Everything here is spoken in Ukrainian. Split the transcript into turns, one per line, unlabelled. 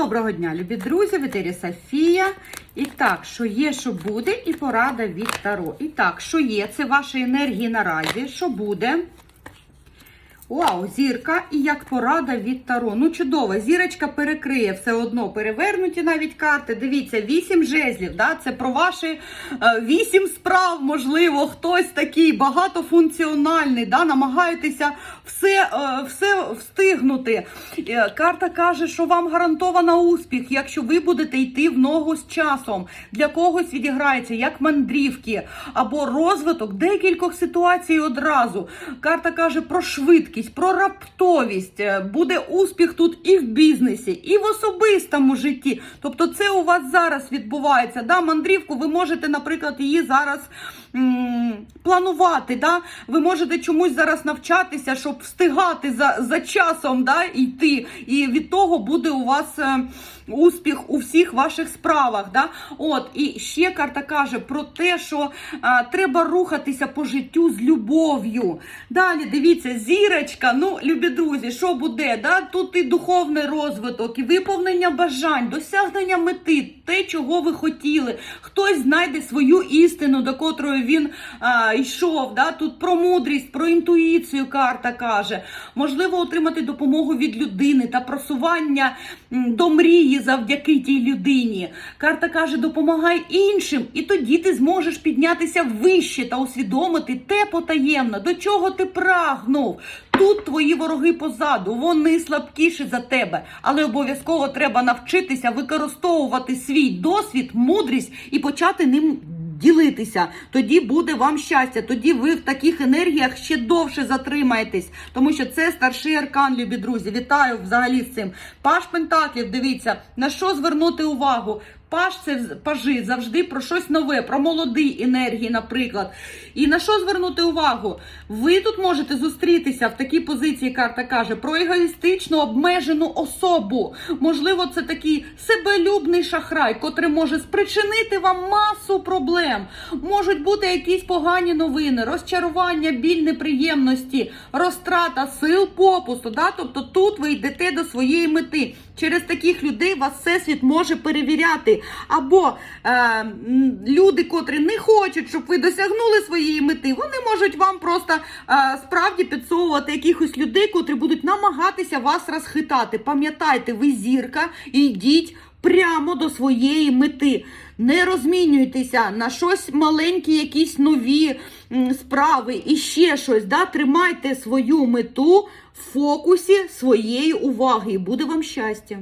Доброго дня, любі друзі, в етері Софія. І так, що є, що буде, і порада від Таро. І так, що є, це ваші енергії наразі, що буде. Вау, зірка і як порада від Таро. Ну, чудово, зірочка перекриє все одно перевернуті навіть карти. Дивіться, вісім жезлів. Да? Це про ваші е, вісім справ, можливо, хтось такий багатофункціональний, да? намагаєтеся все, е, все встигнути. Е, Карта каже, що вам гарантовано успіх, якщо ви будете йти в ногу з часом. Для когось відіграється як мандрівки або розвиток декількох ситуацій одразу. Карта каже про швидкість, про раптовість. Е, Буде успіх тут і в бізнесі, і в особистому житті. Тобто, це у вас зараз відбувається. Да? Мандрівку ви можете, наприклад, її зараз м, планувати. Да? Ви можете чомусь зараз навчатися, щоб встигати за, за часом да, йти. І від того буде у вас. е, Успіх у всіх ваших справах. Да? От, і ще карта каже про те, що а, треба рухатися по життю з любов'ю. Далі дивіться, зірочка, ну, любі друзі, що буде? Да? Тут і духовний розвиток, і виповнення бажань, досягнення мети, те, чого ви хотіли. Хтось знайде свою істину, до котрої він а, йшов. Да? Тут про мудрість, про інтуїцію карта каже. Можливо, отримати допомогу від людини та просування до мрії завдяки тій людині. Карта каже, допомагай іншим, і тоді ти зможеш піднятися вище та усвідомити те потаємно, до чого ти прагнув. Тут твої вороги позаду, вони слабкіші за тебе, але обов'язково треба навчитися використовувати свій досвід, мудрість і почати ним ділитися. Тоді буде вам щастя. Тоді ви в таких енергіях ще довше затримаєтесь, тому що це старший аркан, любі друзі. Вітаю взагалі з цим. Паш Пентаклів, дивіться, на що звернути увагу. Паш це пажи завжди про щось нове, про молоді енергії, наприклад. І на що звернути увагу? Ви тут можете зустрітися в такій позиції, карта каже, про егоїстичну обмежену особу. Можливо, це такий себелюбний шахрай, котрий може спричинити вам масу проблем. Можуть бути якісь погані новини, розчарування, біль неприємності, розтрата сил попусту. Да? Тобто тут ви йдете до своєї мети. Через таких людей вас всесвіт може перевіряти. Або е, люди, котрі не хочуть, щоб ви досягнули своєї мети, вони можуть вам просто е, справді підсовувати якихось людей, котрі будуть намагатися вас розхитати. Пам'ятайте, ви зірка і йдіть прямо до своєї мети. Не розмінюйтеся на щось маленькі, якісь нові справи і ще щось. Да? Тримайте свою мету в фокусі своєї уваги, і буде вам щастя.